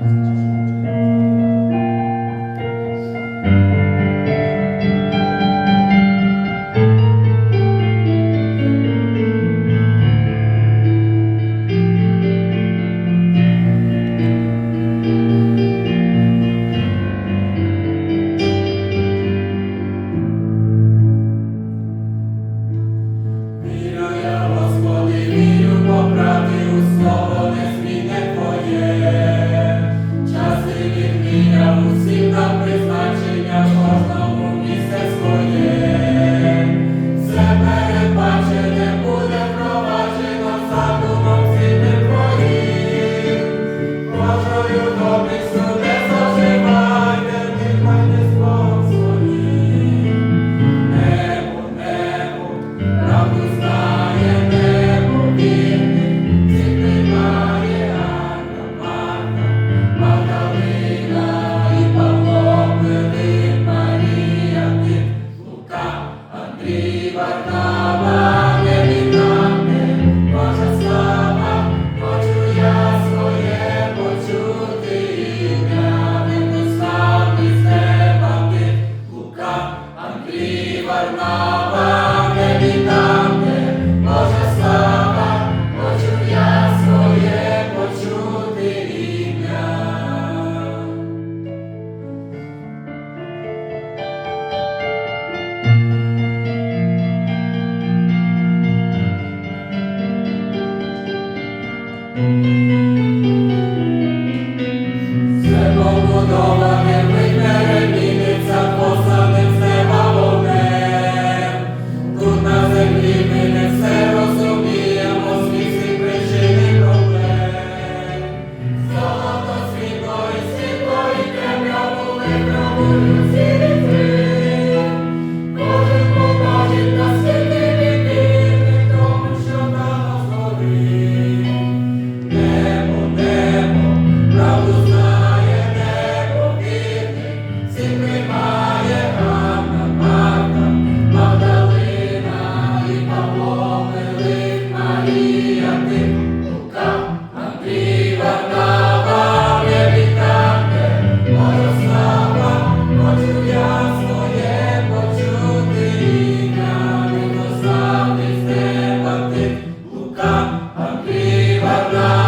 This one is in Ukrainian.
うん。Shiva Це побудоване ми Viva la